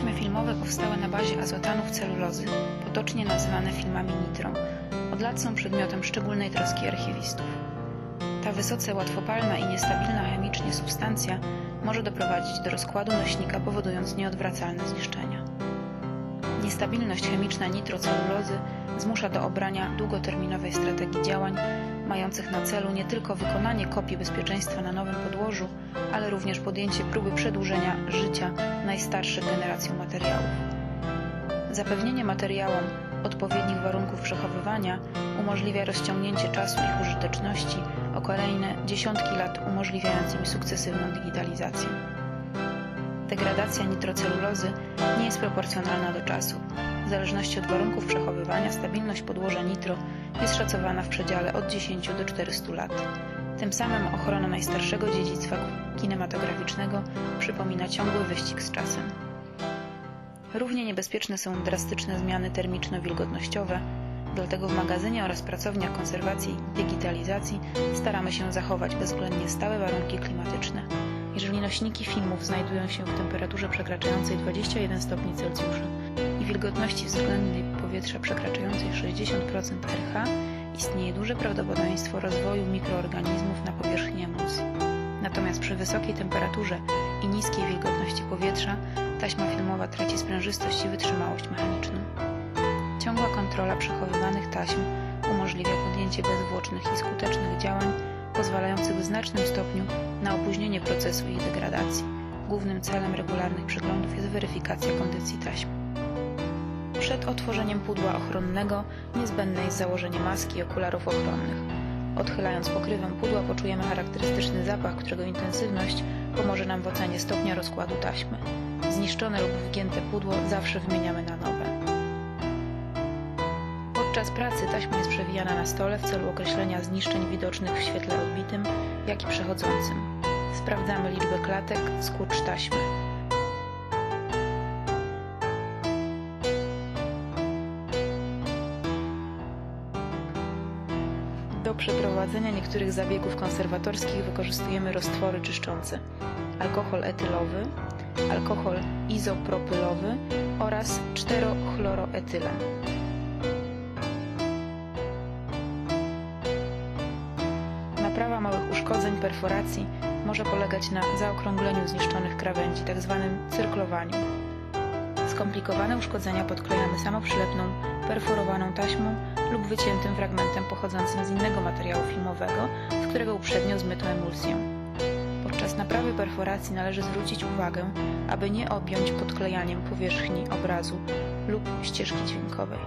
Taśmy filmowe powstałe na bazie azotanów celulozy, potocznie nazywane filmami nitro, od lat są przedmiotem szczególnej troski archiwistów. Ta wysoce łatwopalna i niestabilna chemicznie substancja może doprowadzić do rozkładu nośnika, powodując nieodwracalne zniszczenia. Niestabilność chemiczna nitrocelulozy zmusza do obrania długoterminowej strategii działań, mających na celu nie tylko wykonanie kopii bezpieczeństwa na nowym podłożu, ale również podjęcie próby przedłużenia życia najstarszych generacji materiałów. Zapewnienie materiałom odpowiednich warunków przechowywania umożliwia rozciągnięcie czasu ich użyteczności o kolejne dziesiątki lat, umożliwiając im sukcesywną digitalizację. Degradacja nitrocelulozy nie jest proporcjonalna do czasu. W zależności od warunków przechowywania stabilność podłoża nitro jest szacowana w przedziale od 10 do 400 lat. Tym samym ochrona najstarszego dziedzictwa kinematograficznego przypomina ciągły wyścig z czasem. Równie niebezpieczne są drastyczne zmiany termiczno-wilgotnościowe, dlatego w magazynie oraz pracowniach konserwacji i digitalizacji staramy się zachować bezwzględnie stałe warunki klimatyczne. Jeżeli nośniki filmów znajdują się w temperaturze przekraczającej 21 stopni Celsjusza i wilgotności względnej powietrza przekraczającej 60% RH, istnieje duże prawdopodobieństwo rozwoju mikroorganizmów na powierzchni emulsji. Natomiast przy wysokiej temperaturze i niskiej wilgotności powietrza taśma filmowa traci sprężystość i wytrzymałość mechaniczną. Ciągła kontrola przechowywanych taśm umożliwia podjęcie bezwłocznych i skutecznych działań pozwalających w znacznym stopniu na opóźnienie procesu ich degradacji. Głównym celem regularnych przeglądów jest weryfikacja kondycji taśm. Przed otworzeniem pudła ochronnego niezbędne jest założenie maski i okularów ochronnych. Odchylając pokrywę pudła poczujemy charakterystyczny zapach, którego intensywność pomoże nam w ocenie stopnia rozkładu taśmy. Zniszczone lub wgięte pudło zawsze wymieniamy na nowe. Podczas pracy taśma jest przewijana na stole w celu określenia zniszczeń widocznych w świetle odbitym, jak i przechodzącym. Sprawdzamy liczbę klatek, skurcz taśmy. Przeprowadzenia niektórych zabiegów konserwatorskich wykorzystujemy roztwory czyszczące: alkohol etylowy, alkohol izopropylowy oraz 4-chloroetylen. Naprawa małych uszkodzeń perforacji może polegać na zaokrągleniu zniszczonych krawędzi, tzw. cyrklowaniu. Skomplikowane uszkodzenia podklejamy samoprzylepną, perforowaną taśmą lub wyciętym fragmentem pochodzącym z innego materiału filmowego, z którego uprzednio zmyto emulsję. Podczas naprawy perforacji należy zwrócić uwagę, aby nie objąć podklejaniem powierzchni obrazu lub ścieżki dźwiękowej.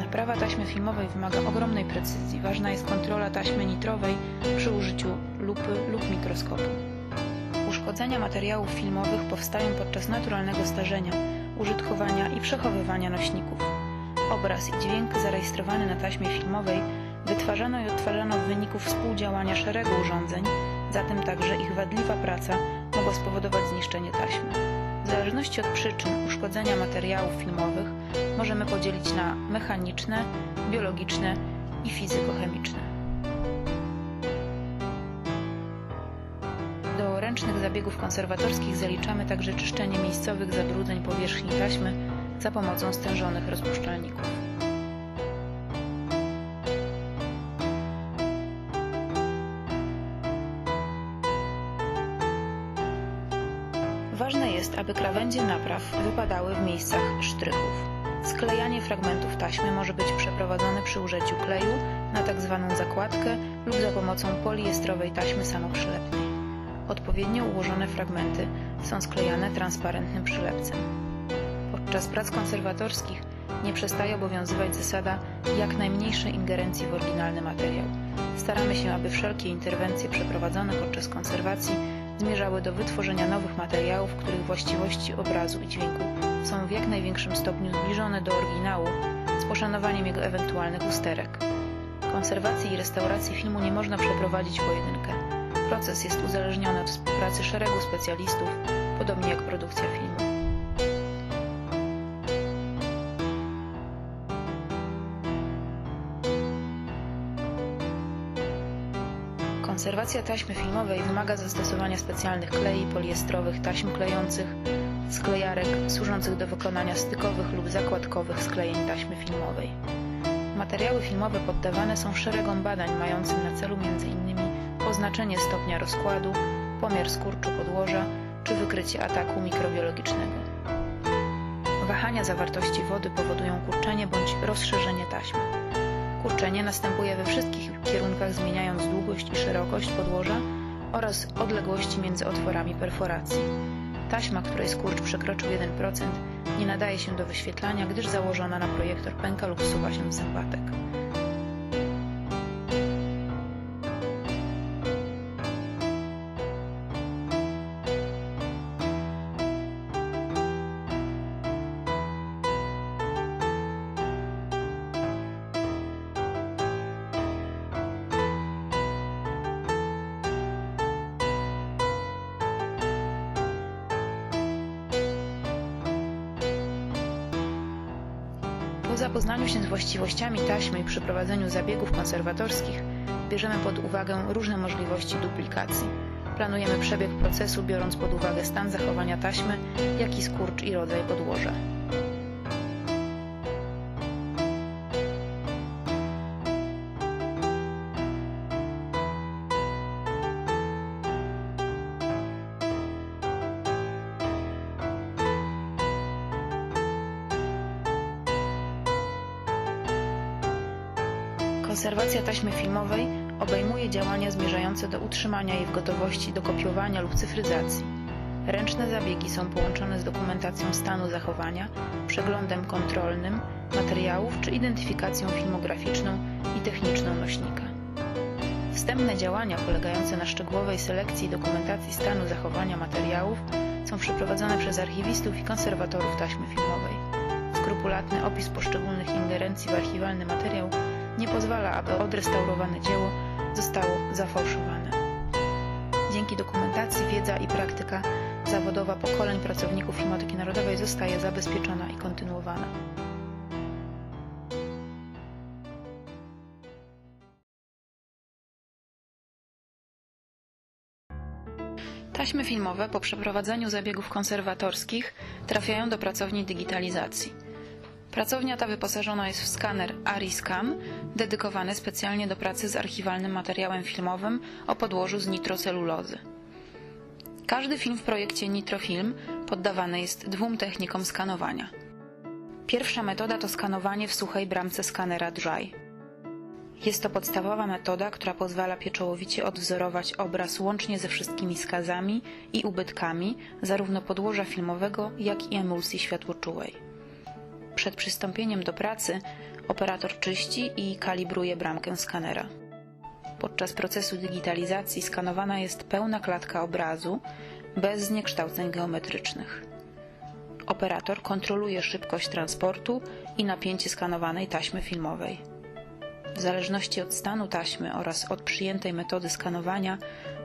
Naprawa taśmy filmowej wymaga ogromnej precyzji. Ważna jest kontrola taśmy nitrowej przy użyciu lupy lub mikroskopu. Uszkodzenia materiałów filmowych powstają podczas naturalnego starzenia, użytkowania i przechowywania nośników. Obraz i dźwięk zarejestrowany na taśmie filmowej wytwarzano i odtwarzano w wyniku współdziałania szeregu urządzeń, zatem także ich wadliwa praca mogła spowodować zniszczenie taśmy. W zależności od przyczyn uszkodzenia materiałów filmowych możemy podzielić na mechaniczne, biologiczne i fizykochemiczne. Do ręcznych zabiegów konserwatorskich zaliczamy także czyszczenie miejscowych zabrudzeń powierzchni taśmy za pomocą stężonych rozpuszczalników. Ważne jest, aby krawędzie napraw wypadały w miejscach sztrychów. Sklejanie fragmentów taśmy może być przeprowadzone przy użyciu kleju na tzw. zakładkę lub za pomocą poliestrowej taśmy samoprzylepnej. Odpowiednio ułożone fragmenty są sklejane transparentnym przylepcem. Podczas prac konserwatorskich nie przestaje obowiązywać zasada jak najmniejszej ingerencji w oryginalny materiał. Staramy się, aby wszelkie interwencje przeprowadzone podczas konserwacji zmierzały do wytworzenia nowych materiałów, których właściwości obrazu i dźwięku są w jak największym stopniu zbliżone do oryginału z poszanowaniem jego ewentualnych usterek. Konserwacji i restauracji filmu nie można przeprowadzić pojedynkę. Proces jest uzależniony od współpracy szeregu specjalistów, podobnie jak produkcja filmu. Konserwacja taśmy filmowej wymaga zastosowania specjalnych klei poliestrowych taśm klejących sklejarek służących do wykonania stykowych lub zakładkowych sklejeń taśmy filmowej. Materiały filmowe poddawane są szeregom badań mającym na celu m.in. oznaczenie stopnia rozkładu, pomiar skurczu podłoża czy wykrycie ataku mikrobiologicznego. Wahania zawartości wody powodują kurczenie bądź rozszerzenie taśmy. Kurczenie następuje we wszystkich kierunkach zmieniając długość i szerokość podłoża oraz odległości między otworami perforacji. Taśma, której skurcz przekroczył 1%, nie nadaje się do wyświetlania, gdyż założona na projektor pęka lub wsuwa się w zębatek. Zapoznaniu się z właściwościami taśmy i przeprowadzeniu zabiegów konserwatorskich bierzemy pod uwagę różne możliwości duplikacji. Planujemy przebieg procesu biorąc pod uwagę stan zachowania taśmy, jak i skurcz i rodzaj podłoża. Konserwacja taśmy filmowej obejmuje działania zmierzające do utrzymania jej w gotowości do kopiowania lub cyfryzacji. Ręczne zabiegi są połączone z dokumentacją stanu zachowania, przeglądem kontrolnym materiałów czy identyfikacją filmograficzną i techniczną nośnika. Wstępne działania polegające na szczegółowej selekcji i dokumentacji stanu zachowania materiałów są przeprowadzone przez archiwistów i konserwatorów taśmy filmowej. Skrupulatny opis poszczególnych ingerencji w archiwalny materiał nie pozwala, aby odrestaurowane dzieło zostało zafałszowane. Dzięki dokumentacji wiedza i praktyka zawodowa pokoleń pracowników Filmoteki Narodowej zostaje zabezpieczona i kontynuowana. Taśmy filmowe po przeprowadzeniu zabiegów konserwatorskich trafiają do pracowni digitalizacji. Pracownia ta wyposażona jest w skaner ARISCAN, dedykowany specjalnie do pracy z archiwalnym materiałem filmowym o podłożu z nitrocelulozy. Każdy film w projekcie Nitrofilm poddawany jest dwóm technikom skanowania. Pierwsza metoda to skanowanie w suchej bramce skanera Dry. Jest to podstawowa metoda, która pozwala pieczołowicie odwzorować obraz łącznie ze wszystkimi skazami i ubytkami zarówno podłoża filmowego, jak i emulsji światłoczułej. Przed przystąpieniem do pracy operator czyści i kalibruje bramkę skanera. Podczas procesu digitalizacji skanowana jest pełna klatka obrazu bez zniekształceń geometrycznych. Operator kontroluje szybkość transportu i napięcie skanowanej taśmy filmowej. W zależności od stanu taśmy oraz od przyjętej metody skanowania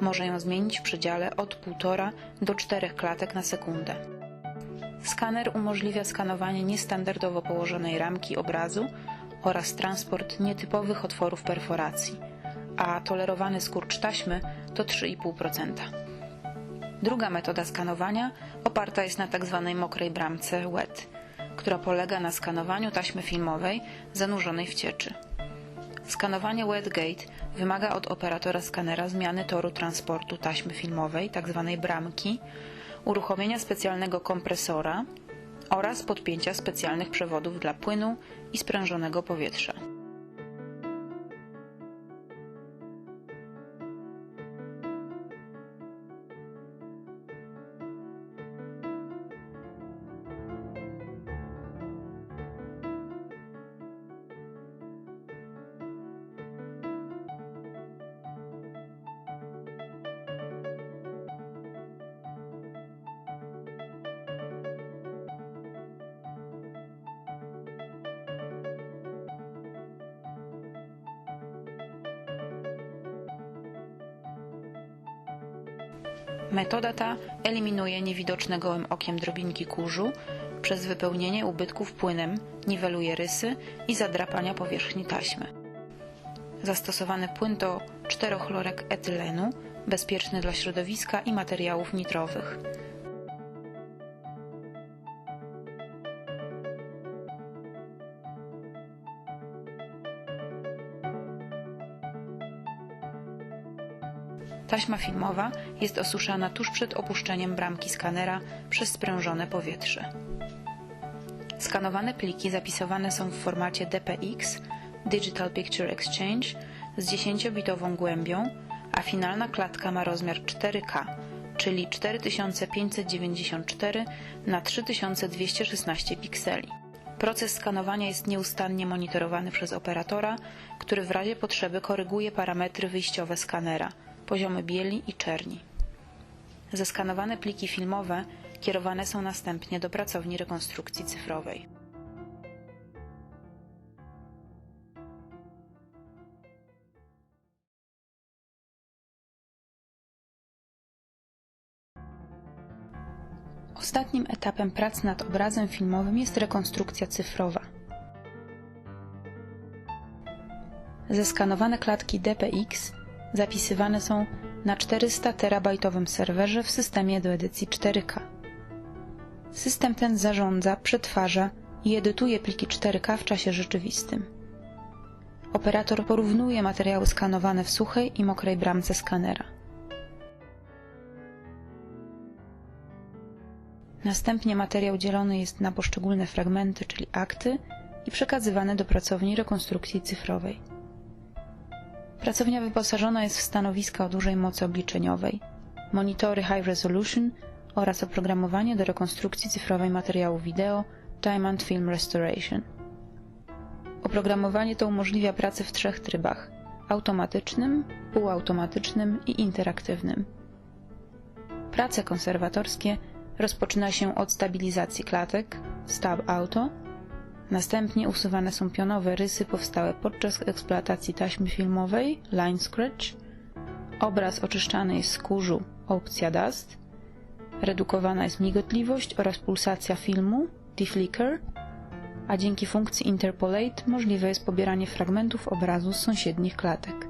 może ją zmienić w przedziale od 1,5 do 4 klatek na sekundę. Skaner umożliwia skanowanie niestandardowo położonej ramki obrazu oraz transport nietypowych otworów perforacji, a tolerowany skurcz taśmy to 3,5%. Druga metoda skanowania oparta jest na tzw. mokrej bramce wet, która polega na skanowaniu taśmy filmowej zanurzonej w cieczy. Skanowanie wetgate wymaga od operatora skanera zmiany toru transportu taśmy filmowej, tzw. bramki, uruchomienia specjalnego kompresora oraz podpięcia specjalnych przewodów dla płynu i sprężonego powietrza. Metoda ta eliminuje niewidoczne gołym okiem drobinki kurzu przez wypełnienie ubytków płynem, niweluje rysy i zadrapania powierzchni taśmy. Zastosowany płyn to czterochlorek etylenu, bezpieczny dla środowiska i materiałów nitrowych. Taśma filmowa jest osuszana tuż przed opuszczeniem bramki skanera przez sprężone powietrze. Skanowane pliki zapisywane są w formacie DPX Digital Picture Exchange z 10-bitową głębią, a finalna klatka ma rozmiar 4K, czyli 4594 na 3216 pikseli. Proces skanowania jest nieustannie monitorowany przez operatora, który w razie potrzeby koryguje parametry wyjściowe skanera, poziomy bieli i czerni. Zeskanowane pliki filmowe kierowane są następnie do pracowni rekonstrukcji cyfrowej. Ostatnim etapem prac nad obrazem filmowym jest rekonstrukcja cyfrowa. Zeskanowane klatki DPX zapisywane są na 400 terabajtowym serwerze w systemie do edycji 4K. System ten zarządza, przetwarza i edytuje pliki 4K w czasie rzeczywistym. Operator porównuje materiały skanowane w suchej i mokrej bramce skanera. Następnie materiał dzielony jest na poszczególne fragmenty, czyli akty i przekazywany do pracowni rekonstrukcji cyfrowej. Pracownia wyposażona jest w stanowiska o dużej mocy obliczeniowej, monitory high resolution oraz oprogramowanie do rekonstrukcji cyfrowej materiału wideo Diamond Film Restoration. Oprogramowanie to umożliwia pracę w trzech trybach: automatycznym, półautomatycznym i interaktywnym. Prace konserwatorskie rozpoczyna się od stabilizacji klatek, stab auto, następnie usuwane są pionowe rysy powstałe podczas eksploatacji taśmy filmowej, line scratch, obraz oczyszczany jest z kurzu, opcja dust, redukowana jest migotliwość oraz pulsacja filmu, deflicker, a dzięki funkcji interpolate możliwe jest pobieranie fragmentów obrazu z sąsiednich klatek.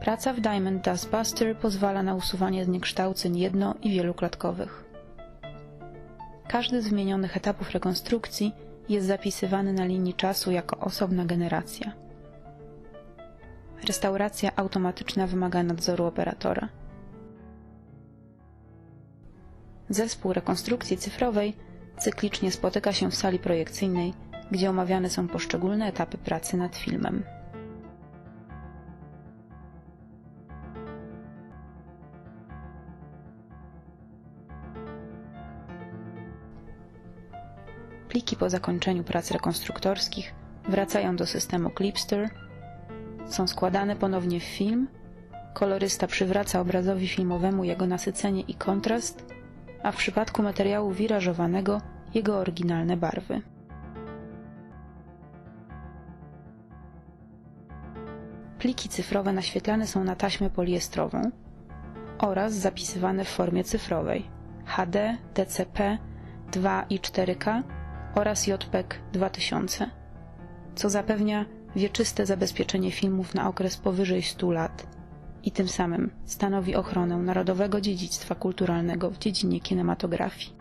Praca w Diamond Dust Buster pozwala na usuwanie zniekształceń jedno- i wieloklatkowych. Każdy z wymienionych etapów rekonstrukcji jest zapisywany na linii czasu jako osobna generacja. Restauracja automatyczna wymaga nadzoru operatora. Zespół rekonstrukcji cyfrowej cyklicznie spotyka się w sali projekcyjnej, gdzie omawiane są poszczególne etapy pracy nad filmem. Po zakończeniu prac rekonstruktorskich wracają do systemu Clipster, są składane ponownie w film, kolorysta przywraca obrazowi filmowemu jego nasycenie i kontrast, a w przypadku materiału wirażowanego jego oryginalne barwy. Pliki cyfrowe naświetlane są na taśmę poliestrową oraz zapisywane w formie cyfrowej. HD, DCP, 2 i 4K oraz JPEG 2000, co zapewnia wieczyste zabezpieczenie filmów na okres powyżej 100 lat i tym samym stanowi ochronę narodowego dziedzictwa kulturalnego w dziedzinie kinematografii.